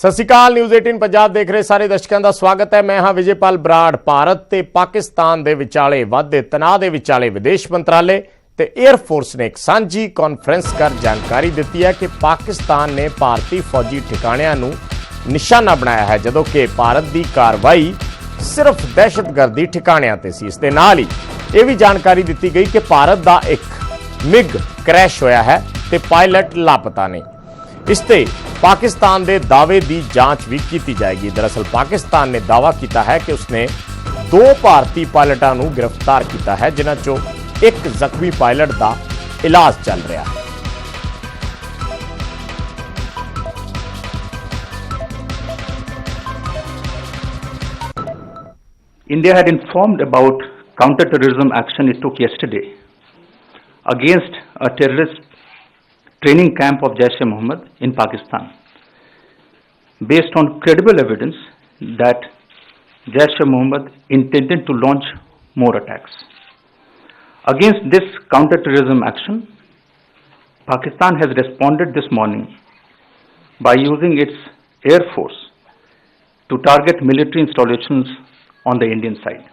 ਸਤਿ ਸ਼੍ਰੀ ਅਕਾਲ ਨਿਊਜ਼ 18 ਪੰਜਾਬ ਦੇਖ ਰਹੇ ਸਾਰੇ ਦਰਸ਼ਕਾਂ ਦਾ ਸਵਾਗਤ ਹੈ। ਮੈਂ ਹਾਂ ਵਿਜੇਪਾਲ ਬਰਾੜ, ਭਾਰਤ ਤੇ ਪਾਕਿਸਤਾਨ ਦੇ ਵਿਚਾਲੇ ਵਾਧੇ, ਤਣਾਅ ਦੇ ਵਿਚਾਲੇ ਵਿਦੇਸ਼ ਮੰਤਰਾਲੇ ਤੇ 에ਅਰ ਫੋਰਸ ਨੇ ਇੱਕ ਸਾਂਝੀ ਕਾਨਫਰੰਸ ਕਰ ਜਾਣਕਾਰੀ ਦਿੱਤੀ ਹੈ ਕਿ ਪਾਕਿਸਤਾਨ ਨੇ ਭਾਰਤੀ ਫੌਜੀ ਠਿਕਾਣਿਆਂ ਨੂੰ ਨਿਸ਼ਾਨਾ ਬਣਾਇਆ ਹੈ, ਜਦੋਂ ਕਿ ਭਾਰਤ ਦੀ ਕਾਰਵਾਈ ਸਿਰਫ ਦਹਿਸ਼ਤਗਰਦੀ ਠਿਕਾਣਿਆਂ ਤੇ ਸੀ। ਇਸ ਦੇ ਨਾਲ ਹੀ ਇਹ ਵੀ ਜਾਣਕਾਰੀ ਦਿੱਤੀ ਗਈ ਕਿ ਭਾਰਤ ਦਾ ਇੱਕ ਮਿਗ ਕ੍ਰੈਸ਼ ਹੋਇਆ ਹੈ ਤੇ ਪਾਇਲਟ ਲਾਪਤਾ ਨੇ। ਇਸ ਤੇ ਪਾਕਿਸਤਾਨ ਦੇ ਦਾਅਵੇ ਦੀ ਜਾਂਚ ਵੀ ਕੀਤੀ ਜਾਏਗੀ। ਦਰਅਸਲ ਪਾਕਿਸਤਾਨ ਨੇ ਦਾਅਵਾ ਕੀਤਾ ਹੈ ਕਿ ਉਸਨੇ ਦੋ ਭਾਰਤੀ ਪਾਇਲਟਾਂ ਨੂੰ ਗ੍ਰਿਫਤਾਰ ਕੀਤਾ ਹੈ, ਜਿਨ੍ਹਾਂ ਚੋਂ ਇੱਕ ਜ਼ਖਮੀ ਪਾਇਲਟ ਦਾ ਇਲਾਜ ਚੱਲ ਰਿਹਾ ਹੈ। India had informed about counter-terrorism action it took yesterday against a terrorist training camp of Jaish-e-Mohammed in Pakistan, based on credible evidence that Jaish-e-Mohammed intended to launch more attacks. Against this counter-terrorism action, Pakistan has responded this morning by using its air force to target military installations on the Indian side.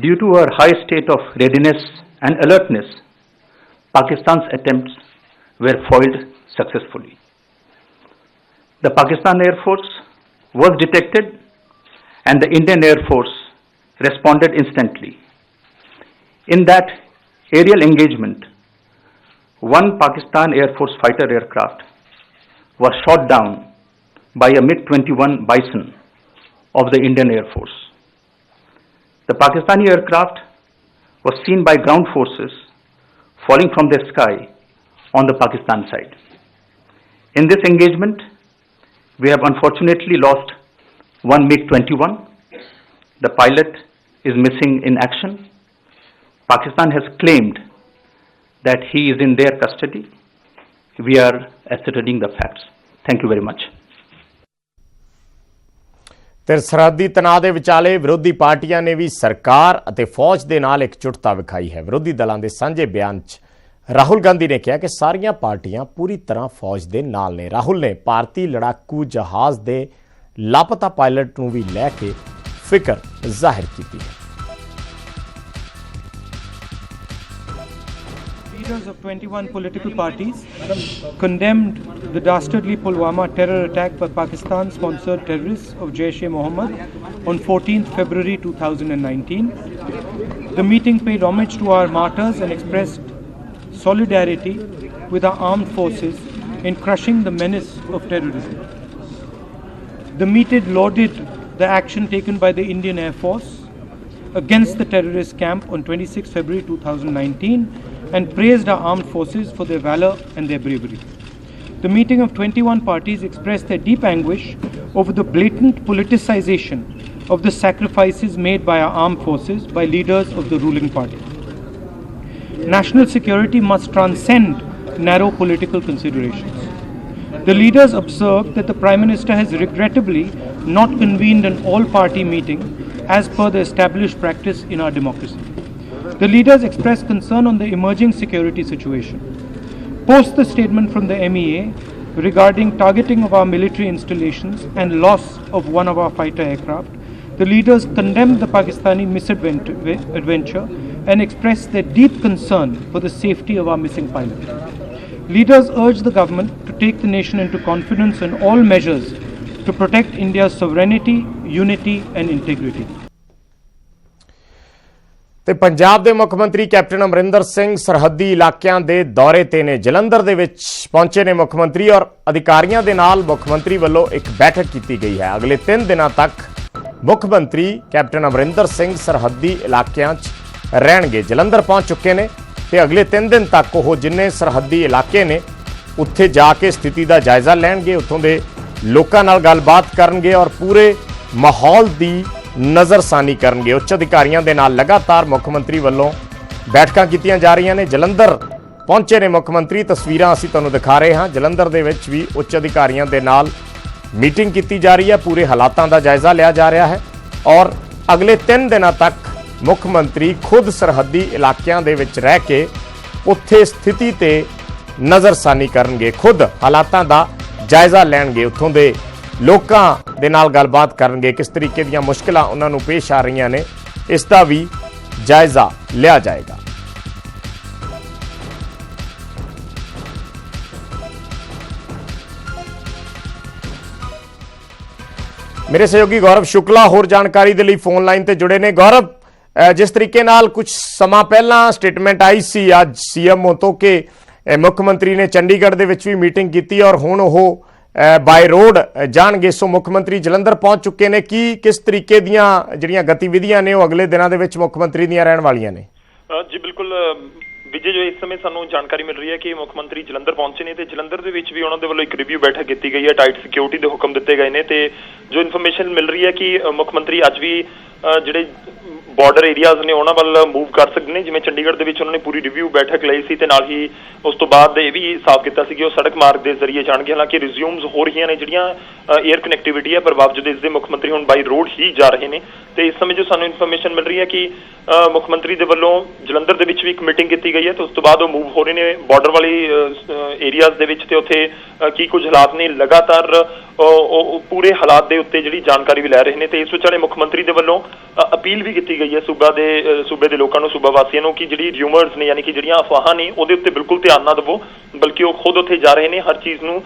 Due to her high state of readiness and alertness, Pakistan's attempts were foiled successfully. The Pakistan Air Force was detected and the Indian Air Force responded instantly. In that aerial engagement, one Pakistan Air Force fighter aircraft was shot down by a MiG 21 Bison of the Indian Air Force. The Pakistani aircraft was seen by ground forces falling from the sky on the Pakistan side. In this engagement, we have unfortunately lost one MiG 21. The pilot is missing in action. Pakistan has claimed that he is in their custody. We are ascertaining the facts. Thank you very much. ਤੇ ਸਰਹੱਦੀ ਤਣਾਅ ਦੇ ਵਿਚਾਲੇ ਵਿਰੋਧੀ ਪਾਰਟੀਆਂ ਨੇ ਵੀ ਸਰਕਾਰ ਅਤੇ ਫੌਜ ਦੇ ਨਾਲ ਇਕਜੁੱਟਤਾ ਵਿਖਾਈ ਹੈ। ਵਿਰੋਧੀ ਦਲਾਂ ਦੇ ਸਾਂਝੇ ਬਿਆਨ 'ਚ ਰਾਹੁਲ ਗਾਂਧੀ ਨੇ ਕਿਹਾ ਕਿ ਸਾਰੀਆਂ ਪਾਰਟੀਆਂ ਪੂਰੀ ਤਰ੍ਹਾਂ ਫੌਜ ਦੇ ਨਾਲ ਨੇ। ਰਾਹੁਲ ਨੇ ਭਾਰਤੀ ਲੜਾਕੂ ਜਹਾਜ਼ ਦੇ ਲਾਪਤਾ ਪਾਇਲਟ ਨੂੰ ਵੀ ਲੈ ਕੇ ਫਿਕਰ ਜ਼ਾਹਿਰ ਕੀਤੀ ਹੈ। Leaders of 21 political parties condemned the dastardly Pulwama terror attack by Pakistan sponsored terrorists of Jaish e Mohammed on 14th February 2019. The meeting paid homage to our martyrs and expressed solidarity with our armed forces in crushing the menace of terrorism. The meeting lauded the action taken by the Indian Air Force against the terrorist camp on 26 February 2019 and praised our armed forces for their valor and their bravery. The meeting of 21 parties expressed their deep anguish over the blatant politicization of the sacrifices made by our armed forces by leaders of the ruling party. National security must transcend narrow political considerations. The leaders observed that the Prime Minister has regrettably not convened an all party meeting as per the established practice in our democracy. The leaders expressed concern on the emerging security situation. Post the statement from the MEA regarding targeting of our military installations and loss of one of our fighter aircraft, the leaders condemned the Pakistani misadventure and expressed their deep concern for the safety of our missing pilot. Leaders urged the government to take the nation into confidence in all measures to protect India's sovereignty, unity, and integrity. ਤੇ ਪੰਜਾਬ ਦੇ ਮੁੱਖ ਮੰਤਰੀ captain Amarinder Singh ਸਰਹੱਦੀ ਇਲਾਕਿਆਂ ਦੇ ਦੌਰੇ ਤੇ ਨੇ ਜਲੰਧਰ ਦੇ ਵਿੱਚ ਪਹੁੰਚੇ ਨੇ ਮੁੱਖ ਮੰਤਰੀ ਔਰ ਅਧਿਕਾਰੀਆਂ ਦੇ ਨਾਲ ਮੁੱਖ ਮੰਤਰੀ ਵੱਲੋਂ ਇੱਕ ਬੈਠਕ ਕੀਤੀ ਗਈ ਹੈ। ਅਗਲੇ 3 ਦਿਨਾਂ ਤੱਕ ਮੁੱਖ ਮੰਤਰੀ ਕੈਪਟਨ ਅਮਰਿੰਦਰ ਸਿੰਘ ਸਰਹੱਦੀ ਇਲਾਕਿਆਂ 'ਚ ਰਹਿਣਗੇ। ਜਲੰਧਰ ਪਹੁੰਚ ਚੁੱਕੇ ਨੇ ਤੇ ਅਗਲੇ 3 ਦਿਨ ਤੱਕ ਉਹ ਜਿੰਨੇ ਸਰਹੱਦੀ ਇਲਾਕੇ ਨੇ, ਉੱਥੇ ਜਾ ਕੇ ਸਥਿਤੀ ਦਾ ਜਾਇਜ਼ਾ ਲੈਣਗੇ, ਉੱਥੋਂ ਦੇ ਲੋਕਾਂ ਨਾਲ ਗੱਲਬਾਤ ਕਰਨਗੇ ਔਰ ਪੂਰੇ ਮਾਹੌਲ ਦੀ ਨਜ਼ਰਸਾਨੀ ਕਰਨਗੇ। ਉੱਚ ਅਧਿਕਾਰੀਆਂ ਦੇ ਨਾਲ ਲਗਾਤਾਰ ਮੁੱਖ ਮੰਤਰੀ ਵੱਲੋਂ ਬੈਠਕਾਂ ਕੀਤੀਆਂ ਜਾ ਰਹੀਆਂ ਨੇ। ਜਲੰਧਰ ਪਹੁੰਚੇ ਨੇ ਮੁੱਖ ਮੰਤਰੀ। ਤਸਵੀਰਾਂ ਅਸੀਂ ਤੁਹਾਨੂੰ ਦਿਖਾ ਰਹੇ ਹਾਂ। ਜਲੰਧਰ ਦੇ ਵਿੱਚ ਵੀ ਉੱਚ ਅਧਿਕਾਰੀਆਂ ਦੇ ਨਾਲ ਮੀਟਿੰਗ ਕੀਤੀ ਜਾ ਰਹੀ ਹੈ। ਪੂਰੇ ਹਾਲਾਤਾਂ ਦਾ ਜਾਇਜ਼ਾ ਲਿਆ ਜਾ ਰਿਹਾ ਹੈ। ਔਰ ਅਗਲੇ 3 ਦਿਨਾਂ ਤੱਕ ਮੁੱਖ ਮੰਤਰੀ ਖੁਦ ਸਰਹੱਦੀ ਇਲਾਕਿਆਂ ਦੇ ਵਿੱਚ ਰਹਿ ਕੇ ਉੱਥੇ ਸਥਿਤੀ ਤੇ ਨਜ਼ਰਸਾਨੀ ਕਰਨਗੇ। ਖੁਦ ਹਾਲਾਤਾਂ ਦਾ ਜਾਇਜ਼ਾ ਲੈਣਗੇ। ਉੱਥੋਂ ਦੇ ਲੋਕਾਂ ਦੇ ਨਾਲ ਗੱਲਬਾਤ ਕਰਨਗੇ, ਕਿਸ ਤਰੀਕੇ ਦੀਆਂ ਮੁਸ਼ਕਲਾਂ ਉਹਨਾਂ ਨੂੰ ਪੇਸ਼ ਆ ਰਹੀਆਂ ਨੇ, ਇਸ ਦਾ ਵੀ ਜਾਇਜ਼ਾ ਲਿਆ ਜਾਏਗਾ। ਮੇਰੇ ਸਹਿਯੋਗੀ ਗੌਰਵ ਸ਼ੁਕਲਾ ਹੋਰ ਜਾਣਕਾਰੀ ਦੇ ਲਈ ਫੋਨ ਲਾਈਨ ਤੇ ਜੁੜੇ ਨੇ। ਗੌਰਵ ਜਿਸ ਤਰੀਕੇ ਨਾਲ ਕੁਝ ਸਮਾਂ ਪਹਿਲਾਂ ਸਟੇਟਮੈਂਟ ਆਈ ਸੀ, ਅੱਜ ਸੀਐਮਓ ਤੋਂ ਕਿ ਮੁੱਖ ਮੰਤਰੀ ਨੇ ਚੰਡੀਗੜ੍ਹ ਦੇ ਵਿੱਚ ਵੀ ਮੀਟਿੰਗ ਕੀਤੀ ਔਰ ਹੁਣ ਉਹ ਬਾਈ ਰੋਡ ਜਾਣਗੇ। ਸੋ ਮੁੱਖ ਮੰਤਰੀ ਜਲੰਧਰ ਪਹੁੰਚ ਚੁੱਕੇ ਨੇ। ਕੀ, ਕਿਸ ਤਰੀਕੇ ਦੀਆਂ ਜਿਹੜੀਆਂ ਗਤੀਵਿਧੀਆਂ ਨੇ ਉਹ ਅਗਲੇ ਦਿਨਾਂ ਦੇ ਵਿੱਚ ਮੁੱਖ ਮੰਤਰੀ ਦੀਆਂ ਰਹਿਣ ਵਾਲੀਆਂ ਨੇ? ਜੀ, ਬਿਲਕੁਲ ਵਿਜੇ, ਜੋ ਇਸ ਸਮੇਂ ਸਾਨੂੰ ਜਾਣਕਾਰੀ ਮਿਲ ਰਹੀ ਹੈ ਕਿ ਮੁੱਖ ਮੰਤਰੀ ਜਲੰਧਰ ਪਹੁੰਚੇ ਨੇ ਤੇ ਜਲੰਧਰ ਦੇ ਵਿੱਚ ਵੀ ਉਹਨਾਂ ਦੇ ਵੱਲੋਂ ਇੱਕ ਰਿਵਿਊ ਬੈਠਕ ਕੀਤੀ ਗਈ ਹੈ। ਟਾਈਟ ਸਿਕਿਉਰਿਟੀ ਦੇ ਹੁਕਮ ਦਿੱਤੇ ਗਏ ਨੇ ਤੇ ਜੋ ਇਨਫੋਰਮੇਸ਼ਨ ਮਿਲ ਰਹੀ ਹੈ ਕਿ ਮੁੱਖ ਮੰਤਰੀ ਅੱਜ ਵੀ ਜਿਹੜੇ ਬਾਰਡਰ ਏਰੀਆਜ਼ ਨੇ ਉਹਨਾਂ ਵੱਲ ਮੂਵ ਕਰ ਸਕਦੇ ਨੇ। ਜਿਵੇਂ ਚੰਡੀਗੜ੍ਹ ਦੇ ਵਿੱਚ ਉਹਨਾਂ ਨੇ ਪੂਰੀ ਰਿਵਿਊ ਬੈਠਕ ਲਈ ਸੀ ਤੇ ਨਾਲ ਹੀ ਉਸ ਤੋਂ ਬਾਅਦ ਇਹ ਵੀ ਸਾਫ਼ ਕੀਤਾ ਸੀ ਕਿ ਉਹ ਸੜਕ ਮਾਰਗ ਦੇ ਜ਼ਰੀਏ ਜਾਣਗੇ। ਹਾਲਾਂਕਿ ਰਿਜ਼ਿਊਮਸ ਹੋ ਰਹੀਆਂ ਨੇ ਜਿਹੜੀਆਂ 에ਅਰ ਕਨੈਕਟੀਵਿਟੀ ਹੈ, ਪਰ ਬਾਵਜੂਦ ਇਸ ਦੇ ਮੁੱਖ ਮੰਤਰੀ ਹੁਣ ਬਾਈ ਰੋਡ ਹੀ ਜਾ ਰਹੇ ਨੇ। ਤੇ ਇਸ ਸਮੇਂ ਜੋ ਸਾਨੂੰ ਇਨਫੋਰਮੇਸ਼ਨ ਮਿਲ ਰਹੀ ਹੈ ਕਿ ਮੁੱਖ ਮੰਤਰੀ ਦੇ ਵੱਲੋਂ ਜਲੰਧਰ ਦੇ ਵਿੱਚ ਵੀ ਇੱਕ ਮੀਟਿੰਗ ਕੀਤੀ ਗਈ ਹੈ ਤੇ ਉਸ ਤੋਂ ਬਾਅਦ ਉਹ ਮੂਵ ਹੋ ਰਹੇ ਨੇ ਬਾਰਡਰ ਵਾਲੀ ਏਰੀਆਜ਼ ਦੇ ਵਿੱਚ ਤੇ ਉੱਥੇ ਕੀ ਕੁਝ ਹਾਲਾਤ ਨੇ ਲਗਾਤਾਰ ਉਹ ਪੂਰੇ ਹਾਲਾਤ ਦੇ ਉੱਤੇ ਜਿਹੜੀ ਜਾਣਕਾਰੀ ਵੀ ਲੈ ਰਹੇ ਨੇ ਤੇ ਇਸ ਵਿਚਾਲੇ ਮੁੱਖ ਮੰਤਰੀ ਦੇ ਵੱਲੋਂ ਅਪੀਲ ਵੀ ਕੀਤੀ ਗਈ ਹੈ ਸੂਬਾ ਦੇ ਸੂਬੇ ਦੇ ਲੋਕਾਂ ਨੂੰ, ਸੂਬਾ ਵਾਸੀਆਂ ਨੂੰ ਕਿ ਜਿਹੜੀ ਰਿਊਮਰਸ ਨੇ ਯਾਨੀ ਕਿ ਜਿਹੜੀਆਂ ਅਫਵਾਹਾਂ ਨੇ ਉਹਦੇ ਉੱਤੇ ਬਿਲਕੁਲ ਧਿਆਨ ਨਾ ਦਿਵੋ, ਬਲਕਿ ਉਹ ਖੁਦ ਉੱਥੇ ਜਾ ਰਹੇ ਨੇ, ਹਰ ਚੀਜ਼ ਨੂੰ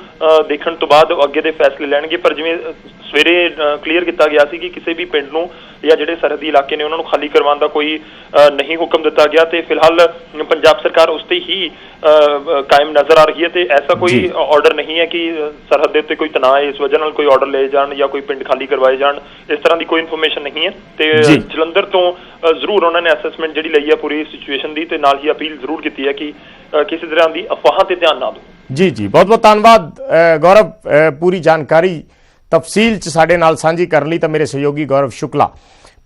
ਦੇਖਣ ਤੋਂ ਬਾਅਦ ਉਹ ਅੱਗੇ ਦੇ ਫੈਸਲੇ ਲੈਣਗੇ। ਪਰ ਜਿਵੇਂ ਸਵੇਰੇ ਕਲੀਅਰ ਕੀਤਾ ਗਿਆ ਸੀ ਕਿ ਕਿਸੇ ਵੀ ਪਿੰਡ ਨੂੰ ਜਾਂ ਜਿਹੜੇ ਸਰਹੱਦੀ ਇਲਾਕੇ ਨੇ ਉਹਨਾਂ ਨੂੰ ਖਾਲੀ ਕਰਵਾਉਣ ਦਾ ਕੋਈ ਨਹੀਂ ਹੁਕਮ ਦਿੱਤਾ ਗਿਆ ਤੇ ਫਿਲਹਾਲ ਪੰਜਾਬ ਸਰਕਾਰ ਉਸ ਤੇ ਹੀ ਕਾਇਮ ਨਜ਼ਰ ਆ ਰਹੀ ਹੈ ਤੇ ਐਸਾ ਕੋਈ। ਆਰਡਰ ਨਹੀਂ ਹੈ ਕਿ ਸਰਹੱਦ ਦੇ ਉੱਤੇ ਕੋਈ ਤਣਾਅ ਹੈ ਇਸ ਵਜ੍ਹਾ ਨਾਲ ਕੋਈ ਆਰਡਰ ਲਏ ਜਾਣ ਜਾਂ ਕੋਈ ਪਿੰਡ ਖਾਲੀ ਕਰਵਾਏ ਜਾਣ ਇਸ ਤਰ੍ਹਾਂ ਦੀ ਕੋਈ ਇਨਫੋਰਮੇਸ਼ਨ ਨਹੀਂ ਹੈ ਤੇ। ਜਲੰਧਰ ਤੋਂ ਜ਼ਰੂਰ ਉਹਨਾਂ ਨੇ ਅਸੈਸਮੈਂਟ ਜਿਹੜੀ ਲਈ ਹੈ ਪੂਰੀ ਸਿਚੁਏਸ਼ਨ ਦੀ ਤੇ ਨਾਲ ਹੀ ਅਪੀਲ ਜ਼ਰੂਰ ਕੀਤੀ ਹੈ ਕਿ ਕਿਸੇ ਤਰ੍ਹਾਂ ਦੀ ਅਫਵਾਹਾਂ ਤੇ ਧਿਆਨ ਨਾ ਦਿਓ ਜੀ ਜੀ ਬਹੁਤ ਬਹੁਤ ਧੰਨਵਾਦ ਗੌਰਵ ਪੂਰੀ ਜਾਣਕਾਰੀ ਤਫਸੀਲ ਚ ਸਾਡੇ ਨਾਲ ਸਾਂਝੀ ਕਰਨ ਲਈ ਤਾਂ ਮੇਰੇ ਸਹਿਯੋਗੀ ਗੌਰਵ ਸ਼ੁਕਲਾ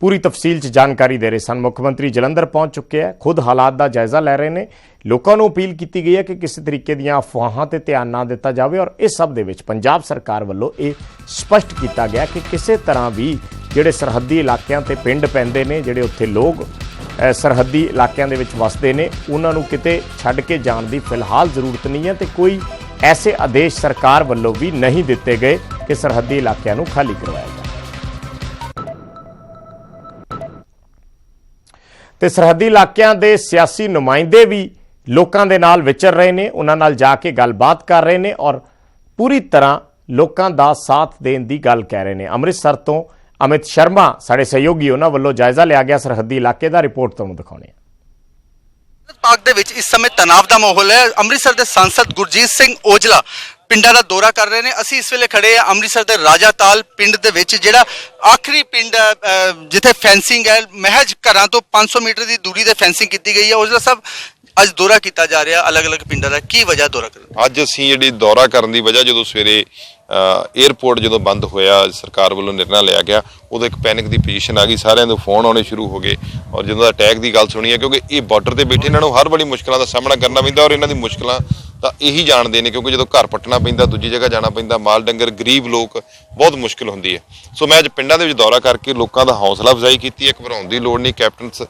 ਪੂਰੀ ਤਫਸੀਲ ਚ ਜਾਣਕਾਰੀ ਦੇ ਰਹੇ ਸਨ। ਮੁੱਖ ਮੰਤਰੀ ਜਲੰਧਰ ਪਹੁੰਚ ਚੁੱਕੇ ਹੈ ਖੁਦ ਹਾਲਾਤ ਦਾ ਜਾਇਜ਼ਾ ਲੈ ਰਹੇ ਨੇ। ਲੋਕਾਂ ਨੂੰ ਅਪੀਲ ਕੀਤੀ ਗਈ ਹੈ ਕਿ ਕਿਸੇ ਤਰੀਕੇ ਦੀਆਂ ਅਫਵਾਹਾਂ ਤੇ ਧਿਆਨ ਨਾ ਦਿੱਤਾ ਜਾਵੇ ਔਰ ਇਸ ਸਭ ਦੇ ਵਿੱਚ ਪੰਜਾਬ ਸਰਕਾਰ ਵੱਲੋਂ ਇਹ ਸਪਸ਼ਟ ਕੀਤਾ ਗਿਆ ਕਿ ਕਿਸੇ ਤਰ੍ਹਾਂ ਵੀ ਜਿਹੜੇ ਸਰਹੱਦੀ ਇਲਾਕਿਆਂ ਤੇ ਪਿੰਡ ਪੈਂਦੇ ਨੇ, ਜਿਹੜੇ ਉੱਥੇ ਲੋਕ ਸਰਹੱਦੀ ਇਲਾਕਿਆਂ ਦੇ ਵਿੱਚ ਵਸਦੇ ਨੇ, ਉਹਨਾਂ ਨੂੰ ਕਿਤੇ ਛੱਡ ਕੇ ਜਾਣ ਦੀ ਫਿਲਹਾਲ ਜ਼ਰੂਰਤ ਨਹੀਂ ਹੈ ਤੇ ਕੋਈ ਐਸੇ ਆਦੇਸ਼ ਸਰਕਾਰ ਵੱਲੋਂ ਵੀ ਨਹੀਂ ਦਿੱਤੇ ਗਏ ਕਿ ਸਰਹੱਦੀ ਇਲਾਕਿਆਂ ਨੂੰ ਖਾਲੀ ਕਰਵਾਇਆ ਤੇ ਸਰਹੱਦੀ ਇਲਾਕਿਆਂ ਦੇ ਸਿਆਸੀ ਨੁਮਾਇੰਦੇ ਵੀ ਲੋਕਾਂ ਦੇ ਨਾਲ ਵਿਚਰ ਰਹੇ ਨੇ, ਉਹਨਾਂ ਨਾਲ ਜਾ ਕੇ ਗੱਲਬਾਤ ਕਰ ਰਹੇ ਨੇ ਔਰ ਪੂਰੀ ਤਰ੍ਹਾਂ ਲੋਕਾਂ ਦਾ ਸਾਥ ਦੇਣ ਦੀ ਗੱਲ ਕਹਿ ਰਹੇ ਨੇ। ਅੰਮ੍ਰਿਤਸਰ ਤੋਂ ਅਮਿਤ ਸ਼ਰਮਾ, ਸਾਡੇ ਸਹਿਯੋਗੀ, ਉਹਨਾਂ ਵੱਲੋਂ ਜਾਇਜ਼ਾ ਲਿਆ ਗਿਆ। ਸਰਹੱਦੀ ਇਲਾਕੇ ਦਾ ਰਿਪੋਰਟ ਤੁਹਾਨੂੰ ਦਿਖਾਉਣੇ ਆ ਪਾਰਕ ਦੇ ਵਿੱਚ ਇਸ ਸਮੇਂ ਤਣਾਅ ਦਾ ਮਾਹੌਲ ਹੈ। ਅੰਮ੍ਰਿਤਸਰ ਦੇ ਸੰਸਦ ਗੁਰਜੀਤ ਸਿੰਘ ਔਜਲਾ ਪਿੰਡਾਂ ਦਾ ਦੌਰਾ ਕਰ ਰਹੇ ਨੇ। ਅਸੀਂ ਇਸ ਵੇਲੇ ਖੜੇ ਆ ਅੰਮ੍ਰਿਤਸਰ ਦੇ ਰਾਜਾਤਾਲ ਪਿੰਡ ਦੇ ਵਿੱਚ, ਜਿਹੜਾ ਆਖਰੀ ਪਿੰਡ ਜਿੱਥੇ ਫੈਂਸਿੰਗ ਹੈ, ਮਹਿਜ ਘਰਾਂ ਤੋਂ 500 ਮੀਟਰ ਦੀ ਦੂਰੀ ਤੇ ਫੈਂਸਿੰਗ ਕੀਤੀ ਗਈ ਹੈ। ਔਜਲਾ ਸਾਹਿਬ ਅੱਜ ਦੌਰਾ ਕੀਤਾ ਜਾ ਰਿਹਾ ਅਲੱਗ-ਅਲੱਗ ਪਿੰਡਾਂ ਦਾ। ਕੀ ਵਜ੍ਹਾ ਦੌਰਾ ਕਰਨ ਅੱਜ ਅਸੀਂ ਜਿਹੜੀ ਦੌਰਾ ਕਰਨ ਦੀ ਵਜ੍ਹਾ, ਜਦੋਂ ਸਵੇਰੇ 에ਅਰਪੋਰਟ ਜਦੋਂ ਬੰਦ ਹੋਇਆ, ਸਰਕਾਰ ਵੱਲੋਂ ਨਿਰਣਾ ਲਿਆ ਗਿਆ, ਉਦੋਂ ਇੱਕ ਪੈਨਿਕ ਦੀ ਪੋਜੀਸ਼ਨ ਆ ਗਈ। ਸਾਰਿਆਂ ਦੇ ਫੋਨ ਆਉਣੇ ਸ਼ੁਰੂ ਹੋ ਗਏ ਔਰ ਜਦੋਂ ਦਾ ਅਟੈਕ ਦੀ ਗੱਲ ਸੁਣੀ ਹੈ, ਕਿਉਂਕਿ ਇਹ ਬਾਰਡਰ ਤੇ ਬੈਠੇ ਇਹਨਾਂ ਨੂੰ ਹਰ ਬੜੀ ਮੁਸ਼ਕਲਾਂ ਦਾ ਸਾਹਮਣਾ ਕਰਨਾ ਪੈਂਦਾ ਔਰ ਇਹਨਾਂ ਦੀ ਮੁਸ਼ਕਲਾਂ ਤਾਂ ਇਹੀ ਜਾਣਦੇ ਨੇ ਕਿਉਂਕਿ ਜਦੋਂ ਘਰ ਪੱਟਣਾ ਪੈਂਦਾ, ਦੂਜੀ ਜਗ੍ਹਾ ਜਾਣਾ ਪੈਂਦਾ, ਮਾਲ ਡੰਗਰ, ਗਰੀਬ ਲੋਕ, ਬਹੁਤ ਮੁਸ਼ਕਲ ਹੁੰਦੀ ਹੈ। ਸੋ ਮੈਂ ਅੱਜ ਪਿੰਡਾਂ ਦੇ ਵਿੱਚ ਦੌਰਾ ਕਰਕੇ ਲੋਕਾਂ ਦਾ ਹੌਸਲਾ ਅਫਜ਼ਾਈ ਕੀਤੀ ਹੈ ਘਬਰਾਉਣ ਦੀ ਲੋੜ ਨਹੀਂ। ਕੈਪਟਨ ਸ-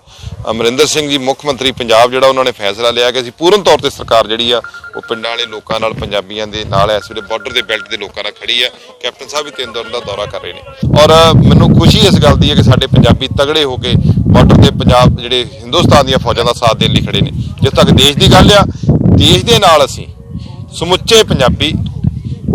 ਅਮਰਿੰਦਰ ਸਿੰਘ ਜੀ, ਮੁੱਖ ਮੰਤਰੀ ਪੰਜਾਬ, ਜਿਹੜਾ ਉਹਨਾਂ ਨੇ ਫੈਸਲਾ ਲਿਆ ਕਿ ਅਸੀਂ ਪੂਰਨ ਤੌਰ ਤੇ ਸਰਕਾਰ ਜਿਹੜੀ ਆ, ਉਹ ਪਿੰਡਾਂ ਵਾਲੇ ਲੋਕਾਂ ਨਾਲ, ਪੰਜਾਬੀਆਂ ਦੇ ਨਾਲ, ਇਸ ਵੇਲੇ ਬਾਰਡਰ ਦੇ ਬੈਲਟ ਦੇ ਲੋਕਾਂ ਨਾਲ ਖੜੀ ਆ ਕੈਪਟਨ ਸਾਹਿਬ ਵੀ ਤਿੰਨ ਦਿਨ ਦਾ ਦੌਰਾ ਕਰ ਰਹੇ ਨੇ। ਔਰ ਮੈਨੂੰ ਖੁਸ਼ੀ ਇਸ ਗੱਲ ਦੀ ਹੈ ਕਿ ਸਾਡੇ ਪੰਜਾਬੀ ਤਗੜੇ ਹੋ ਕੇ ਬਾਰਡਰ ਤੇ ਪੰਜਾਬ ਜਿਹੜੇ ਹਿੰਦੁਸਤਾਨ ਦੀਆਂ ਫੌਜਾਂ ਦਾ ਸਾਥ ਦੇਣ ਲਈ ਖੜੇ ਨੇ। ਜਿੱਥੇ ਤੱਕ ਦੇਸ਼ ਦੀ ਗੱਲ ਆ, ਦੇਸ਼ ਦੇ ਨਾਲ ਅਸੀਂ ਸਮੁੱਚੇ ਪੰਜਾਬੀ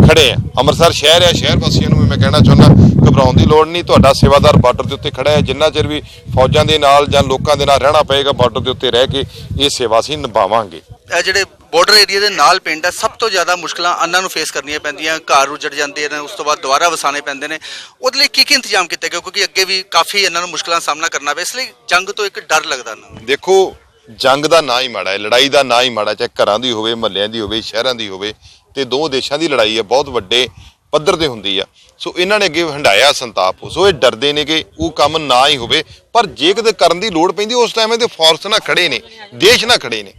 ਖੜੇ ਆ। ਅੰਮ੍ਰਿਤਸਰ ਸ਼ਹਿਰ ਹੈ ਸ਼ਹਿਰ ਵਾਸੀਆਂ ਨੂੰ ਵੀ ਮੈਂ ਕਹਿਣਾ ਚਾਹੁੰਦਾ ਘਬਰਾਉਣ ਦੀ ਲੋੜ ਨਹੀਂ। ਤੁਹਾਡਾ ਸੇਵਾਦਾਰ ਬਾਰਡਰ ਦੇ ਉੱਤੇ ਖੜਾ ਹੈ। ਜਿੰਨਾ ਚਿਰ ਵੀ ਫੌਜਾਂ ਦੇ ਨਾਲ ਜਾਂ ਲੋਕਾਂ ਦੇ ਨਾਲ ਰਹਿਣਾ ਪਏਗਾ ਬਾਰਡਰ ਦੇ ਉੱਤੇ ਰਹਿ ਕੇ ਇਹ ਸੇਵਾ ਅਸੀਂ ਨਿਭਾਵਾਂਗੇ। ਇਹ ਜਿਹੜੇ ਬਾਰਡਰ ਏਰੀਆ ਦੇ ਨਾਲ ਪਿੰਡ ਹੈ ਸਭ ਤੋਂ ਜ਼ਿਆਦਾ ਮੁਸ਼ਕਲਾਂ ਅੰਨਾਂ ਨੂੰ ਫੇਸ ਕਰਨੀਆਂ ਪੈਂਦੀਆਂ। ਘਰ ਉਜੜ ਜਾਂਦੇ ਨੇ ਉਸ ਤੋਂ ਬਾਅਦ ਦੁਬਾਰਾ ਵਸਾਣੇ ਪੈਂਦੇ ਨੇ। ਉਹਦੇ ਲਈ ਕੀ ਕੀ ਇੰਤਜ਼ਾਮ ਕੀਤੇ ਗਏ? ਕਿਉਂਕਿ ਅੱਗੇ ਵੀ ਕਾਫੀ ਇਹਨਾਂ ਨੂੰ ਮੁਸ਼ਕਲਾਂ ਸਾਹਮਣਾ ਕਰਨਾ ਪਿਆ। ਇਸ ਲਈ ਜੰਗ ਤੋਂ ਇੱਕ ਡਰ ਲੱਗਦਾ ਇਹਨਾਂ ਨੂੰ। ਦੇਖੋ ਜੰਗ ਦਾ ਨਾਂ ਹੀ ਮਾੜਾ ਹੈ, ਲੜਾਈ ਦਾ ਨਾਂ ਹੀ ਮਾੜਾ ਚਾਹੇ ਘਰਾਂ ਦੀ ਹੋਵੇ, ਮਹੱਲਿਆਂ ਦੀ ਹੋਵੇ, ਸ਼ਹਿਰਾਂ ਦੀ ਹੋਵੇ, ਤੇ ਦੋ ਦੇਸ਼ਾਂ ਦੀ ਲੜਾਈ ਹੈ, ਬਹੁਤ ਵੱਡੇ ਪੱਧਰ ਤੇ ਹੁੰਦੀ ਆ। ਸੋ ਇਹਨਾਂ ਨੇ ਅੱਗੇ ਹੰਡਾਇਆ ਸੰਤਾਪ ਸੋ ਇਹ ਡਰਦੇ ਨੇ ਕਿ ਉਹ ਕੰਮ ਨਾ ਹੀ ਹੋਵੇ, ਪਰ ਜੇ ਕਿਤੇ ਕਰਨ ਦੀ ਲੋੜ ਪੈਂਦੀ, ਉਸ ਟਾਈਮ ਇਹਦੇ ਫੋਰਸ ਨਾਲ ਖੜੇ ਨੇ, ਦੇਸ਼ ਨਾਲ ਖੜੇ ਨੇ।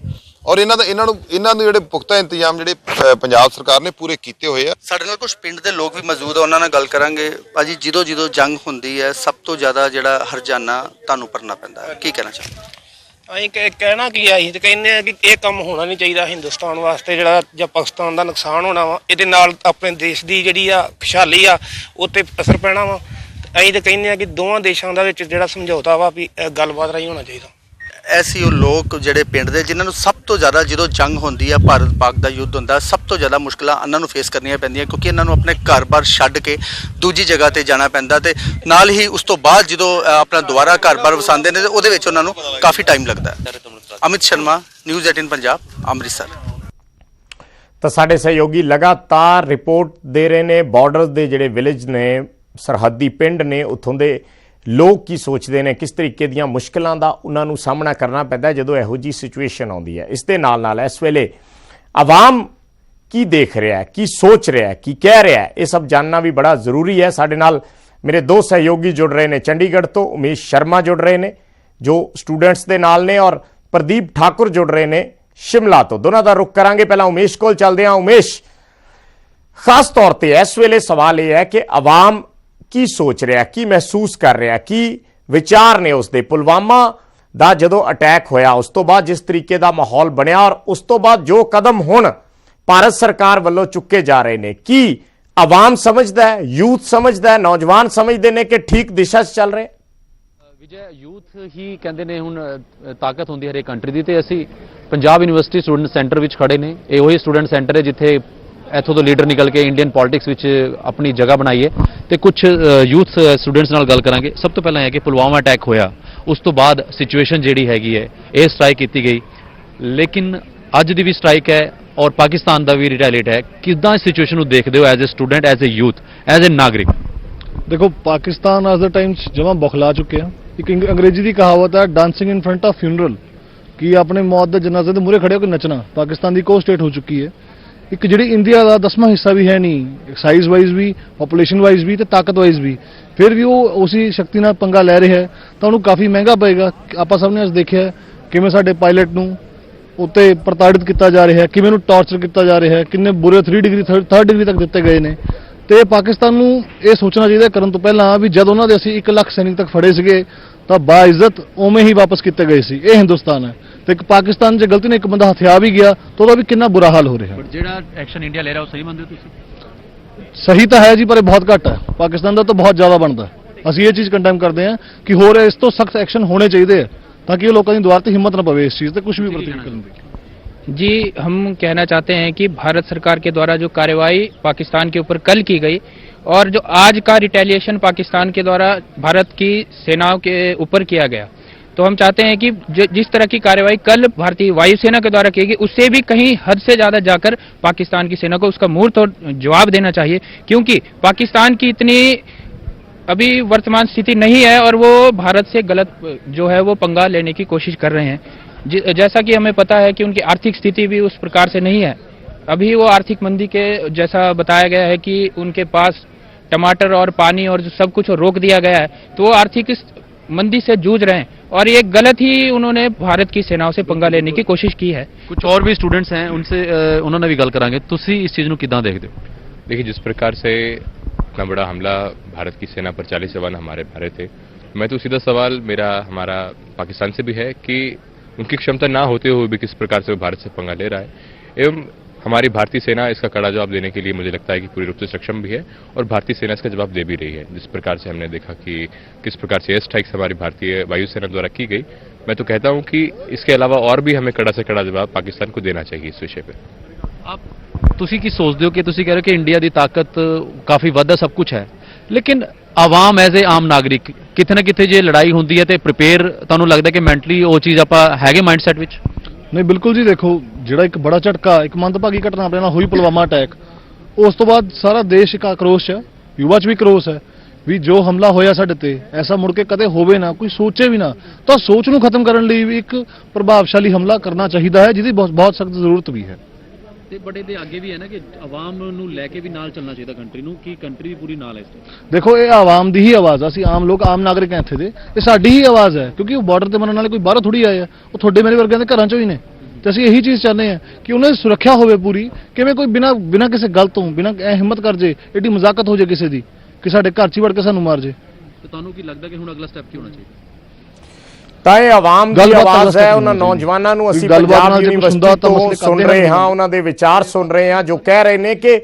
ਔਰ ਇਹਨਾਂ ਦਾ, ਇਹਨਾਂ ਨੂੰ, ਇਹਨਾਂ ਦੇ ਜਿਹੜੇ ਪੁਖਤਾ ਇੰਤਜ਼ਾਮ ਜਿਹੜੇ ਪੰਜਾਬ ਸਰਕਾਰ ਨੇ ਪੂਰੇ ਕੀਤੇ ਹੋਏ ਆ। ਸਾਡੇ ਨਾਲ ਕੁਝ ਪਿੰਡ ਦੇ ਲੋਕ ਵੀ ਮੌਜੂਦ ਆ, ਉਹਨਾਂ ਨਾਲ ਗੱਲ ਕਰਾਂਗੇ। ਭਾਜੀ ਜਦੋਂ ਜਦੋਂ ਜੰਗ ਹੁੰਦੀ ਹੈ, ਸਭ ਤੋਂ ਜ਼ਿਆਦਾ ਜਿਹੜਾ ਹਰਜਾਨਾ ਤੁਹਾਨੂੰ ਭਰਨਾ ਪੈਂਦਾ ਕੀ ਕਹਿਣਾ ਚਾਹੁੰਦੇ ਅਸੀਂ ਕਹਿ- ਕਹਿਣਾ ਕੀ ਆ, ਅਸੀਂ ਤੇ ਕਹਿੰਦੇ ਆ ਕਿ ਇਹ ਕੰਮ ਹੋਣਾ ਨਹੀਂ ਚਾਹੀਦਾ ਹਿੰਦੁਸਤਾਨ ਵਾਸਤੇ, ਜਿਹੜਾ ਜਾਂ ਪਾਕਿਸਤਾਨ ਦਾ ਨੁਕਸਾਨ ਹੋਣਾ ਵਾ, ਇਹਦੇ ਨਾਲ ਆਪਣੇ ਦੇਸ਼ ਦੀ ਜਿਹੜੀ ਆ ਖੁਸ਼ਹਾਲੀ ਆ, ਉਹ 'ਤੇ ਅਸਰ ਪੈਣਾ ਵਾ। ਤੇ ਅਸੀਂ ਤੇ ਕਹਿੰਦੇ ਆ ਕਿ ਦੋਵਾਂ ਦੇਸ਼ਾਂ ਦਾ ਵਿੱਚ ਜਿਹੜਾ ਸਮਝੌਤਾ ਵਾ ਵੀ ਇਹ ਗੱਲਬਾਤ ਰਾਹੀਂ ਹੋਣਾ ਚਾਹੀਦਾ। ਐਸੀ ਉਹ ਲੋਕ ਜਿਹੜੇ ਪਿੰਡ ਦੇ, ਜਿਨ੍ਹਾਂ ਨੂੰ ਸਭ ਤੋਂ ਜ਼ਿਆਦਾ ਜਦੋਂ ਜੰਗ ਹੁੰਦੀ ਹੈ ਭਾਰਤ ਪਾਕ ਦਾ ਯੁੱਧ ਹੁੰਦਾ, ਸਭ ਤੋਂ ਜ਼ਿਆਦਾ ਮੁਸ਼ਕਲਾਂ ਇਹਨਾਂ ਨੂੰ ਫੇਸ ਕਰਨੀਆਂ ਪੈਂਦੀਆਂ, ਕਿਉਂਕਿ ਇਹਨਾਂ ਨੂੰ ਆਪਣੇ ਘਰ-ਬਾਰ ਛੱਡ ਕੇ ਦੂਜੀ ਜਗ੍ਹਾ ਤੇ ਜਾਣਾ ਪੈਂਦਾ ਤੇ ਨਾਲ ਹੀ ਉਸ ਤੋਂ ਬਾਅਦ ਜਦੋਂ ਆਪਣਾ ਦੁਬਾਰਾ ਘਰ-ਬਾਰ ਵਸਾਉਂਦੇ ਨੇ, ਤੇ ਉਹਦੇ ਵਿੱਚ ਉਹਨਾਂ ਨੂੰ ਕਾਫੀ ਟਾਈਮ ਲੱਗਦਾ ਹੈ। ਅਮਿਤ ਸ਼ਰਮਾ ਨਿਊਜ਼ 18 ਪੰਜਾਬ, ਅੰਮ੍ਰਿਤਸਰ। ਤਾਂ ਸਾਡੇ ਸਹਿਯੋਗੀ ਲਗਾਤਾਰ ਰਿਪੋਰਟ ਦੇ ਰਹੇ ਨੇ ਬਾਰਡਰ ਦੇ ਜਿਹੜੇ ਵਿਲੇਜ ਨੇ, ਸਰਹੱਦੀ ਪਿੰਡ ਨੇ, ਉੱਥੋਂ ਦੇ ਲੋਕ ਕੀ ਸੋਚਦੇ ਨੇ, ਕਿਸ ਤਰੀਕੇ ਦੀਆਂ ਮੁਸ਼ਕਲਾਂ ਦਾ ਉਹਨਾਂ ਨੂੰ ਸਾਹਮਣਾ ਕਰਨਾ ਪੈਂਦਾ ਜਦੋਂ ਇਹੋ ਜੀ ਸਿਚੁਏਸ਼ਨ ਆਉਂਦੀ ਹੈ। ਇਸ ਦੇ ਨਾਲ ਨਾਲ ਇਸ ਵੇਲੇ ਆਵਾਮ ਕੀ ਦੇਖ ਰਿਹਾ ਹੈ, ਕੀ ਸੋਚ ਰਿਹਾ ਹੈ, ਕੀ ਕਹਿ ਰਿਹਾ ਹੈ, ਇਹ ਸਭ ਜਾਨਣਾ ਵੀ ਬੜਾ ਜ਼ਰੂਰੀ ਹੈ। ਸਾਡੇ ਨਾਲ ਮੇਰੇ ਦੋ ਸਹਿਯੋਗੀ ਜੁੜ ਰਹੇ ਨੇ, ਚੰਡੀਗੜ੍ਹ ਤੋਂ ਉਮੇਸ਼ ਸ਼ਰਮਾ ਜੁੜ ਰਹੇ ਨੇ, ਜੋ ਸਟੂਡੈਂਟਸ ਦੇ ਨਾਲ ਨੇ ਔਰ ਪ੍ਰਦੀਪ ਠਾਕੁਰ ਜੁੜ ਰਹੇ ਨੇ ਸ਼ਿਮਲਾ ਤੋਂ। ਦੋਨਾਂ ਦਾ ਰੁਖ ਕਰਾਂਗੇ। ਪਹਿਲਾਂ ਉਮੇਸ਼ ਕੋਲ ਚੱਲਦੇ ਹਾਂ। ਉਮੇਸ਼, ਖਾਸ ਤੌਰ ਤੇ ਇਸ ਵੇਲੇ ਸਵਾਲ ਇਹ ਹੈ ਕਿ ਆਵਾਮ ਕੀ ਸੋਚ ਰਿਹਾ, ਕੀ ਮਹਿਸੂਸ ਕਰ ਰਿਹਾ, ਕੀ ਵਿਚਾਰ ਨੇ ਉਸ ਦੇ ਪੁਲਵਾਮਾ ਦਾ ਜਦੋਂ ਅਟੈਕ ਹੋਇਆ, ਉਸ ਤੋਂ ਬਾਅਦ ਜਿਸ ਤਰੀਕੇ ਦਾ ਮਾਹੌਲ ਬਣਿਆ ਔਰ ਉਸ ਤੋਂ ਬਾਅਦ ਜੋ ਕਦਮ ਹੁਣ ਭਾਰਤ ਸਰਕਾਰ ਵੱਲੋਂ ਚੁੱਕੇ ਜਾ ਰਹੇ ਨੇ, ਕੀ ਆਵਾਮ ਸਮਝਦਾ ਹੈ, ਯੂਥ ਸਮਝਦਾ ਹੈ, ਨੌਜਵਾਨ ਸਮਝਦੇ ਨੇ ਕਿ ਠੀਕ ਦਿਸ਼ਾ 'ਚ ਚੱਲ ਰਹੇ? ਵਿਜੇ, ਯੂਥ ਹੀ ਕਹਿੰਦੇ ਨੇ ਹੁਣ ਤਾਕਤ ਹੁੰਦੀ ਹੈ ਹਰੇਕ ਕੰਟਰੀ ਦੀ ਤੇ ਅਸੀਂ ਪੰਜਾਬ ਯੂਨੀਵਰਸਿਟੀ ਸਟੂਡੈਂਟ ਸੈਂਟਰ ਵਿੱਚ ਖੜੇ ਨੇ, ਇਹ ਉਹੀ ਸਟੂਡੈਂਟ ਸੈਂਟਰ ਹੈ ਜਿੱਥੇ ਇੱਥੋਂ ਤੋਂ ਲੀਡਰ ਨਿਕਲ ਕੇ ਇੰਡੀਅਨ ਪੋਲਿਟਿਕਸ ਵਿੱਚ ਆਪਣੀ ਜਗ੍ਹਾ ਬਣਾਈਏ ਹੈ ਤੇ ਕੁਝ ਯੂਥ ਸਟੂਡੈਂਟਸ ਨਾਲ ਗੱਲ ਕਰਾਂਗੇ। ਸਭ ਤੋਂ ਪਹਿਲਾਂ ਇਹ ਹੈ ਕਿ ਪੁਲਵਾਮਾ ਅਟੈਕ ਹੋਇਆ। ਉਸ ਤੋਂ ਬਾਅਦ ਸਿਚੁਏਸ਼ਨ ਜਿਹੜੀ ਹੈਗੀ ਹੈ, ਇਹ ਸਟ੍ਰਾਈਕ ਕੀਤੀ ਗਈ। ਲੇਕਿਨ ਅੱਜ ਦੀ ਵੀ ਸਟ੍ਰਾਈਕ ਹੈ ਔਰ ਪਾਕਿਸਤਾਨ ਦਾ ਵੀ ਰਿਟੈਲੀਏਟ ਹੈ। ਕਿਦਾਂ ਇਸ ਸਿਚੁਏਸ਼ਨ ਨੂੰ ਦੇਖਦੇ ਹੋ as a student as a youth as a ਨਾਗਰਿਕ? ਦੇਖੋ, ਪਾਕਿਸਤਾਨ ਅੱਜ ਦੇ ਟਾਈਮ 'ਚ ਜਮਾਂ ਬੁਖਲਾ ਚੁੱਕਿਆ ਇੱਕ ਅੰਗਰੇਜ਼ੀ ਦੀ ਕਹਾਵਤ ਹੈ dancing in front of funeral ਕਿ ਆਪਣੇ ਮੌਤ ਦੇ ਜਨਾਜ਼ੇ ਦੇ ਮੂਹਰੇ ਖੜੇ ਹੋ ਕੇ ਨੱਚਣਾ ਪਾਕਿਸਤਾਨ ਦੀ ਕੋ ਸਟੇਟ ਹੋ ਚੁੱਕੀ ਹੈ। ਇੱਕ ਜਿਹੜੀ ਇੰਡੀਆ ਦਾ ਦਸਵਾਂ ਹਿੱਸਾ ਵੀ ਹੈ ਨਹੀਂ ਸਾਈਜ਼ ਵਾਈਜ਼ ਵੀ ਪੋਪੂਲੇਸ਼ਨ ਵਾਈਜ਼ ਵੀ ਤੇ ਤਾਕਤ ਵਾਈਜ਼ ਵੀ। ਫਿਰ ਵੀ ਉਹ ਉਸੇ ਸ਼ਕਤੀ ਨਾਲ ਪੰਗਾ ਲੈ ਰਿਹਾ ਹੈ, ਤਾਂ ਉਹਨੂੰ ਕਾਫੀ ਮਹਿੰਗਾ ਪਏਗਾ। ਆਪਾਂ ਸਭ ਨੇ ਅੱਜ ਦੇਖਿਆ ਕਿਵੇਂ ਸਾਡੇ ਪਾਇਲਟ ਨੂੰ ਉੱਤੇ ਪ੍ਰਤਾੜਿਤ ਕੀਤਾ ਜਾ ਰਿਹਾ ਹੈ, ਕਿਵੇਂ ਉਹਨੂੰ ਟਾਰਚਰ ਕੀਤਾ ਜਾ ਰਿਹਾ ਹੈ, ਕਿੰਨੇ ਬੁਰੇ 3 ਡਿਗਰੀ 3 ਡਿਗਰੀ ਤੱਕ ਦਿੱਤੇ ਗਏ ਨੇ। ਤੇ ਪਾਕਿਸਤਾਨ ਨੂੰ ਇਹ ਸੋਚਣਾ ਚਾਹੀਦਾ ਕਰਨ ਤੋਂ ਪਹਿਲਾਂ ਵੀ ਜਦ ਉਹਨਾਂ ਦੇ ਅਸੀਂ 1 ਲੱਖ ਸੈਨਿਕ ਤੱਕ ਫੜੇ ਸੀਗੇ, ਤਾਂ ਬਾਇਜ਼ਤ ਉਵੇਂ ਹੀ ਵਾਪਸ ਕੀਤੇ ਗਏ ਸੀ। ਇਹ ਹਿੰਦੁਸਤਾਨ ਹੈ। ਤੇ ਇੱਕ ਪਾਕਿਸਤਾਨ 'ਚ ਗਲਤੀ ਨਾਲ ਇੱਕ ਬੰਦਾ ਹਥਿਆ ਵੀ ਗਿਆ ਤਾਂ ਉਹਦਾ ਵੀ ਕਿੰਨਾ ਬੁਰਾ ਹਾਲ ਹੋ ਰਿਹਾ ਬਟ ਜਿਹੜਾ ਐਕਸ਼ਨ ਇੰਡੀਆ ਲੈ ਰਿਹਾ ਉਹ ਸਹੀ ਮੰਨਦੇ ਹੋ ਤੁਸੀਂ ਸਹੀ ਤਾਂ ਹੈ ਜੀ ਪਰ ਇਹ ਬਹੁਤ ਘੱਟ ਹੈ ਪਾਕਿਸਤਾਨ ਦਾ ਤਾਂ ਬਹੁਤ ਜ਼ਿਆਦਾ ਬਣਦਾ ਹੈ। ਅਸੀਂ ਇਹ ਚੀਜ਼ ਕੰਡੈਮ ਕਰਦੇ ਹਾਂ ਕਿ ਹੋਰ ਇਸ ਤੋਂ ਸਖਤ ਐਕਸ਼ਨ ਹੋਣੇ ਚਾਹੀਦੇ ਆ ਤਾਂ ਕਿ ਇਹ ਲੋਕਾਂ ਦੀ ਦੁਆਰ ਤੇ ਹਿੰਮਤ ਨਾ ਪਵੇ ਇਸ ਚੀਜ਼ ਤੇ ਕੁਝ ਵੀ ਪ੍ਰਤੀਕ ਕਰਨ ਦੀ जी हम कहना चाहते हैं कि भारत सरकार के द्वारा जो कार्रवाई पाकिस्तान के ऊपर कल की गई और जो आज का रिटेलिएशन पाकिस्तान के द्वारा भारत की सेनाओं के ऊपर किया गया तो हम चाहते हैं कि जिस तरह की कार्रवाई कल भारतीय वायुसेना के द्वारा की गई, उससे भी कहीं हद से ज़्यादा जाकर पाकिस्तान की सेना को उसका मूर्त और जवाब देना चाहिए, क्योंकि पाकिस्तान की इतनी अभी वर्तमान स्थिति नहीं है और वो भारत से गलत जो है वो पंगा लेने की कोशिश कर रहे हैं। जैसा कि हमें पता है कि उनकी आर्थिक स्थिति भी उस प्रकार से नहीं है। अभी वो आर्थिक मंदी के जैसा बताया गया है कि उनके पास टमाटर और पानी और जो सब कुछ रोक दिया गया है तो वो आर्थिक मंदी से जूझ रहे हैं। और ये गलत ही उन्होंने भारत की सेनाओं से पंगा लेने की कोशिश की है। कुछ और भी स्टूडेंट्स हैं उनसे उन्होंने भी गल करा तुम इस चीज़ ਨੂੰ कि देख दो देखिए जिस प्रकार से इतना बड़ा हमला भारत की सेना पर चालीस जवान हमारे मारे थे मैं तो सीधा सवाल मेरा हमारा पाकिस्तान से भी है कि उनकी क्षमता ना होते हुए भी किस प्रकार से वो भारत से पंगा ले रहा है। एवं हमारी भारतीय सेना इसका कड़ा जवाब देने के लिए मुझे लगता है कि पूरी रूप से सक्षम भी है और भारतीय सेना इसका जवाब दे भी रही है जिस प्रकार से हमने देखा कि किस प्रकार से एयर स्ट्राइक्स हमारी भारतीय वायुसेना द्वारा की गई मैं तो कहता हूं कि इसके अलावा और भी हमें कड़ा से कड़ा जवाब पाकिस्तान को देना चाहिए इस विषय पर ਆਪ ਤੁਸੀਂ ਕੀ ਸੋਚਦੇ ਹੋ ਕਿ ਤੁਸੀਂ ਕਹਿ ਰਹੇ ਹੋ ਕਿ ਇੰਡੀਆ ਦੀ ਤਾਕਤ ਕਾਫੀ ਵੱਧ ਹੈ ਸਭ ਕੁਝ ਹੈ ਲੇਕਿਨ ਆਵਾਮ ਐਜ਼ ਅ ਆਮ ਨਾਗਰਿਕ ਕਿਤੇ ਨਾ ਕਿਤੇ ਜੇ ਲੜਾਈ ਹੁੰਦੀ ਹੈ ਤੇ ਪ੍ਰਿਪੇਅਰ ਤੁਹਾਨੂੰ ਲੱਗਦਾ ਕਿ ਮੈਂਟਲੀ ਉਹ ਚੀਜ਼ ਆਪਾਂ ਹੈਗੇ ਮਾਈਂਡਸੈਟ ਵਿੱਚ ਨਹੀਂ, ਬਿਲਕੁਲ ਜੀ ਦੇਖੋ, ਜਿਹੜਾ ਇੱਕ ਬੜਾ ਝਟਕਾ, ਇੱਕ ਮੰਦਭਾਗੀ ਘਟਨਾ ਆਪਣੇ ਨਾਲ ਹੋਈ ਪੁਲਵਾਮਾ ਅਟੈਕ, ਉਸ ਤੋਂ ਬਾਅਦ ਸਾਰਾ ਦੇਸ਼ ਇੱਕ ਆਕਰੋਸ਼ ਹੈ ਯੁਵਾ 'ਚ ਵੀ ਕਰੋਸ਼ ਹੈ, ਵੀ ਜੋ ਹਮਲਾ ਹੋਇਆ ਸਾਡੇ ਤੇ, ਐਸਾ ਮੁੜ ਕੇ ਕਦੇ ਹੋਵੇ ਨਾ, ਕੋਈ ਸੋਚੇ ਵੀ ਨਾ। ਤਾਂ ਸੋਚ ਨੂੰ ਖਤਮ ਕਰਨ ਲਈ ਵੀ ਇੱਕ ਪ੍ਰਭਾਵਸ਼ਾਲੀ ਹਮਲਾ ਕਰਨਾ ਚਾਹੀਦਾ ਹੈ, ਜਿਹਦੀ ਬਹੁਤ ਬਹੁਤ ਸਖਤ ਜ਼ਰੂਰਤ ਵੀ ਹੈ। ਤੇ ਬੜੇ ਦੇ ਅੱਗੇ ਵੀ ਹੈ ਨਾ ਕਿ ਆਵਾਮ ਨੂੰ ਲੈ ਕੇ ਵੀ ਨਾਲ ਚੱਲਣਾ ਚਾਹੀਦਾ ਕੰਟਰੀ ਨੂੰ ਕਿ ਕੰਟਰੀ ਵੀ ਪੂਰੀ ਨਾਲ ਹੈ ਇਸ। ਦੇਖੋ ਇਹ ਆਵਾਮ ਦੀ ਹੀ ਆਵਾਜ਼ ਆ ਅਸੀਂ ਆਮ ਲੋਕ ਆਮ ਨਾਗਰਿਕ ਹਾਂ ਇੱਥੇ ਦੇ। ਇਹ ਸਾਡੀ ਹੀ ਆਵਾਜ਼ ਹੈ ਕਿਉਂਕਿ ਉਹ ਬਾਰਡਰ ਤੇ ਮਰਨ ਵਾਲੇ ਕੋਈ ਬਾਹਰੋਂ ਥੋੜੀ ਆਏ ਆ। ਉਹ ਤੁਹਾਡੇ ਮੇਰੇ ਵਰਗਿਆਂ ਦੇ ਘਰਾਂ ਚੋਂ ਹੀ ਨੇ। ਤੇ ਅਸੀਂ ਇਹੀ ਚੀਜ਼ ਚਾਹੁੰਦੇ ਹਾਂ ਕਿ ਉਹਨਾਂ ਦੀ ਸੁਰੱਖਿਆ ਹੋਵੇ ਪੂਰੀ ਕਿਵੇਂ ਕੋਈ ਬਿਨਾ ਬਿਨਾ ਕਿਸੇ ਗੱਲ ਤੋਂ ਬਿਨਾ ਹਿੰਮਤ ਕਰ ਜੇ ਏਡੀ ਮਜ਼ਾਕਤ ਹੋ ਜੇ ਕਿਸੇ ਦੀ ਕਿ ਸਾਡੇ ਘਰ 'ਚ ਵੜ ਕੇ ਸਾਨੂੰ ਮਾਰ ਜੇ। ਤੇ ਤੁਹਾਨੂੰ ਕੀ ਲੱਗਦਾ ਕਿ ਹੁਣ ਅਗਲਾ ਸਟੈਪ ਕੀ ਹੋਣਾ ਚਾਹੀਦਾ? ਤਾਂ ਇਹ ਆਵਾਮ ਦੀ ਆਵਾਜ਼ ਹੈ ਉਹਨਾਂ ਨੌਜਵਾਨਾਂ ਨੂੰ ਅਸੀਂ ਪੰਜਾਬ ਯੂਨੀਵਰਸਿਟੀ ਤੋਂ ਸੁਣ ਰਹੇ ਹਾਂ ਉਹਨਾਂ ਦੇ ਵਿਚਾਰ ਸੁਣ ਰਹੇ ਹਾਂ ਜੋ ਕਹਿ ਰਹੇ ਨੇ ਕਿ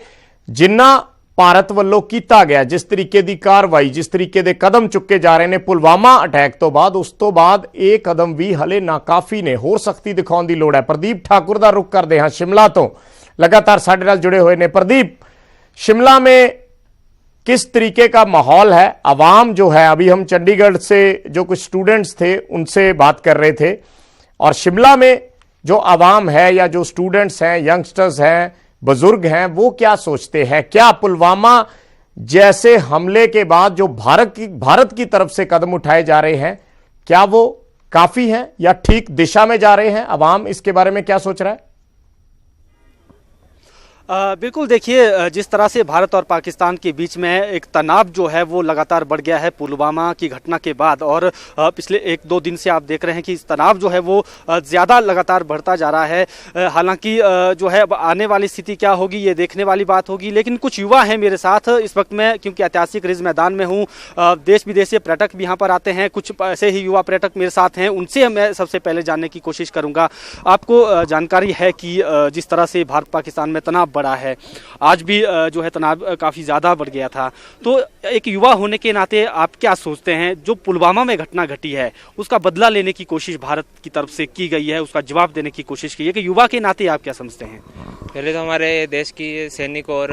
ਜਿੰਨਾ ਭਾਰਤ ਵੱਲੋਂ ਕੀਤਾ ਗਿਆ ਜਿਸ ਤਰੀਕੇ ਦੀ ਕਾਰਵਾਈ ਜਿਸ ਤਰੀਕੇ ਦੇ ਕਦਮ ਚੁੱਕੇ ਜਾ ਰਹੇ ਨੇ ਪੁਲਵਾਮਾ ਅਟੈਕ ਤੋਂ ਬਾਅਦ ਉਸ ਤੋਂ ਬਾਅਦ ਇਹ ਕਦਮ ਵੀ ਹਲੇ ਨਾਕਾਫੀ ਨੇ। ਹੋਰ ਸਖਤੀ ਦਿਖਾਉਣ ਦੀ ਲੋੜ ਹੈ। ਪ੍ਰਦੀਪ ਠਾਕੁਰ ਦਾ ਰੁਕ ਕਰਦੇ ਹਾਂ ਸ਼ਿਮਲਾ ਤੋਂ। ਲਗਾਤਾਰ ਸਾਡੇ ਨਾਲ ਜੁੜੇ ਹੋਏ ਨੇ। ਪ੍ਰਦੀਪ ਸ਼ਿਮਲਾ ਮੇ किस तरीके का माहौल है? आवाम जो है, अभी हम चंडीगढ़ से जो कुछ स्टूडेंट्स थे, उनसे बात कर रहे थे। और शिमला में जो आवाम है या जो स्टूडेंट्स हैं यंगस्टर्स हैं, बुज़ुर्ग हैं, वो क्या सोचते हैं? क्या पुलवामा जैसे हमले के बाद जो भारत की भारत की तरफ़ से कदम उठाए जा रहे हैं, क्या वो काफ़ी हैं या ठीक दिशा में जा रहे हैं? आवाम इसके बारे में क्या सोच रहा है? बिल्कुल देखिए जिस तरह से भारत और पाकिस्तान के बीच में एक तनाव जो है, वो लगातार बढ़ गया है पुलवामा की घटना के बाद। और पिछले एक दो दिन से आप देख रहे हैं कि तनाव जो है, वो ज़्यादा लगातार बढ़ता जा रहा है। हालाँकि जो है, अब आने वाली स्थिति क्या होगी, ये देखने वाली बात होगी। लेकिन कुछ युवा हैं मेरे साथ इस वक्त मैं, क्योंकि ऐतिहासिक रिज मैदान में हूँ। देश विदेश से पर्यटक भी यहाँ पर आते हैं। कुछ ऐसे ही युवा पर्यटक मेरे साथ हैं, उनसे मैं सबसे पहले जानने की कोशिश करूँगा। आपको जानकारी है कि जिस तरह से भारत पाकिस्तान में तनाव बढ़ा है। आज भी जो है तनाव काफ़ी ज़्यादा बढ़ गया था। तो एक युवा होने के नाते आप क्या सोचते हैं? जो पुलवामा में घटना घटी है, उसका बदला लेने की कोशिश भारत की तरफ़ से की गई है, उसका जवाब देने की कोशिश की है कि युवा के नाते आप क्या समझते हैं? पहले तो हमारे देश की सैनिक और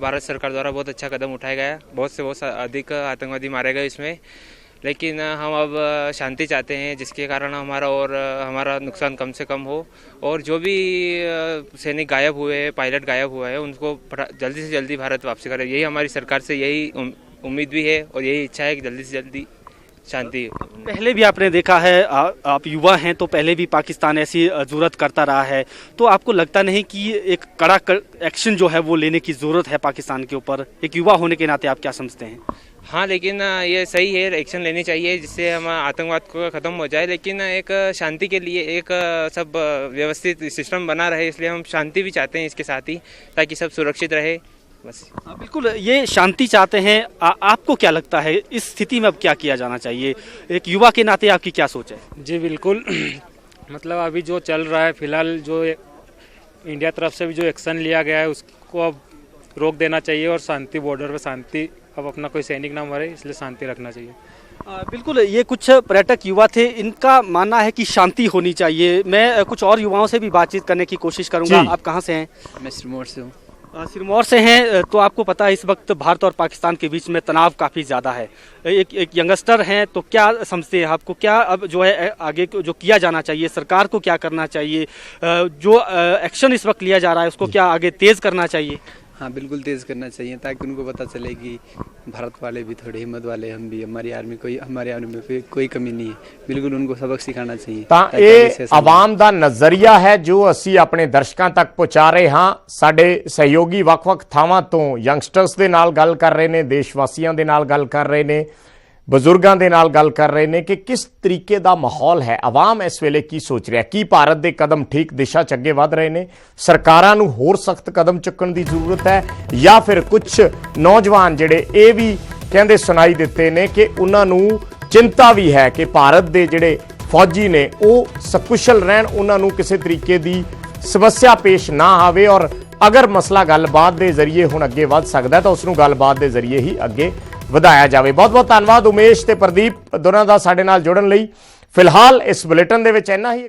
भारत सरकार द्वारा बहुत अच्छा कदम उठाया गया। बहुत से, बहुत अधिक आतंकवादी मारे गए इसमें। लेकिन हम अब शांति चाहते हैं जिसके कारण हमारा और हमारा नुकसान कम से कम हो। और जो भी सैनिक गायब हुए हैं पायलट गायब हुआ है उनको जल्दी से जल्दी भारत वापसी करे। यही हमारी सरकार से यही उम्मीद भी है और यही इच्छा है कि जल्दी से जल्दी शांति पहले भी आपने देखा है आ, आप युवा हैं तो पहले भी पाकिस्तान ऐसी ज़रूरत करता रहा है। तो आपको लगता नहीं कि एक कड़ा कर- एक्शन जो है वो लेने की ज़रूरत है पाकिस्तान के ऊपर? एक युवा होने के नाते आप क्या समझते हैं? हाँ लेकिन ये सही है एक्शन लेनी चाहिए जिससे हम आतंकवाद को ख़त्म हो जाए। लेकिन एक शांति के लिए एक सब व्यवस्थित सिस्टम बना रहे इसलिए हम शांति भी चाहते हैं इसके साथ ही ताकि सब सुरक्षित रहे। बस। हाँ, बिल्कुल ये शांति चाहते हैं आ, आपको क्या लगता है इस स्थिति में अब क्या किया जाना चाहिए? एक युवा के नाते आपकी क्या सोच है? जी बिल्कुल। मतलब अभी जो चल रहा है फ़िलहाल जो इंडिया तरफ़ से भी जो एक्शन लिया गया है उसको अब रोक देना चाहिए और शांति बॉर्डर पर शांति अब अपना कोई सैनिक ना मरे इसलिए शांति रखना चाहिए। आ, बिल्कुल ये कुछ पर्यटक युवा थे इनका मानना है कि शांति होनी चाहिए। मैं कुछ और युवाओं से भी बातचीत करने की कोशिश करूँगा। आप कहाँ से हैं? मैं सिरमौर से हूँ। सिरमौर से हैं तो आपको पता है इस वक्त भारत और पाकिस्तान के बीच में तनाव काफ़ी ज़्यादा है। एक एक यंगस्टर हैं तो क्या समझते हैं आपको? क्या अब जो है आगे जो किया जाना चाहिए सरकार को क्या करना चाहिए? जो एक्शन इस वक्त लिया जा रहा है उसको क्या आगे तेज़ करना चाहिए? हाँ बिल्कुल तेज़ करना चाहिए ताकि उनको पता चले कि भारत वाले भी थोड़े हिम्मत वाले हम भी हमारी आर्मी कोई हमारी आर्मी में कोई- कोई कमी नहीं है बिल्कुल उनको सबक सिखाना चाहिए ਤਾਂ ताकि आगे से ਇਹ ऐसा ਆਵਾਮ ਦਾ ਨਜ਼ਰੀਆ ਹੈ ਜੋ ਅਸੀਂ ਆਪਣੇ ਦਰਸ਼ਕਾਂ ਤੱਕ ਪਹੁੰਚਾ ਰਹੇ ਹਾਂ ਸਾਡੇ ਸਹਿਯੋਗੀ ਵੱਖ-ਵੱਖ ਥਾਵਾਂ ਤੋਂ ਯੰਗਸਟਰਸ ਦੇ ਨਾਲ ਗੱਲ ਕਰ ਰਹੇ ਨੇ ਦੇਸ਼ ਵਾਸੀਆਂ ਦੇ ਨਾਲ ਗੱਲ ਕਰ ਰਹੇ ਨੇ ਬਜ਼ੁਰਗਾਂ ਦੇ ਨਾਲ ਗੱਲ ਕਰ ਰਹੇ ਨੇ ਕਿ ਕਿਸ ਤਰੀਕੇ ਦਾ ਮਾਹੌਲ ਹੈ, ਆਵਾਮ ਇਸ ਵੇਲੇ ਕੀ ਸੋਚ ਰਿਹਾ ਕੀ ਭਾਰਤ ਦੇ ਕਦਮ ਠੀਕ ਦਿਸ਼ਾ 'ਚ ਅੱਗੇ ਵਧ ਰਹੇ ਨੇ? ਸਰਕਾਰਾਂ ਨੂੰ ਹੋਰ ਸਖਤ ਕਦਮ ਚੁੱਕਣ ਦੀ ਜ਼ਰੂਰਤ ਹੈ ਜਾਂ ਫਿਰ ਕੁਝ ਨੌਜਵਾਨ ਜਿਹੜੇ ਇਹ ਵੀ ਕਹਿੰਦੇ ਸੁਣਾਈ ਦਿੱਤੇ ਨੇ ਕਿ ਉਹਨਾਂ ਨੂੰ ਚਿੰਤਾ ਵੀ ਹੈ ਕਿ ਭਾਰਤ ਦੇ ਜਿਹੜੇ ਫੌਜੀ ਨੇ, ਉਹ ਸਕੁਸ਼ਲ ਰਹਿਣ, ਉਹਨਾਂ ਨੂੰ ਕਿਸੇ ਤਰੀਕੇ ਦੀ ਸਮੱਸਿਆ ਪੇਸ਼ ਨਾ ਆਵੇ ਔਰ ਅਗਰ ਮਸਲਾ ਗੱਲਬਾਤ ਦੇ ਜ਼ਰੀਏ ਹੁਣ ਅੱਗੇ ਵੱਧ ਸਕਦਾ ਤਾਂ ਉਸ ਨੂੰ ਗੱਲਬਾਤ ਦੇ ਜ਼ਰੀਏ ਹੀ ਅੱਗੇ ਵਧਾਇਆ ਜਾਵੇ। ਬਹੁਤ ਬਹੁਤ ਧੰਨਵਾਦ ਉਮੇਸ਼ ਤੇ ਪ੍ਰਦੀਪ ਦੋਨਾਂ ਦਾ ਸਾਡੇ ਨਾਲ ਜੁੜਨ ਲਈ। ਫਿਲਹਾਲ ਇਸ ਬੁਲੇਟਿਨ ਦੇ ਵਿੱਚ ਇੰਨਾ ਹੀ।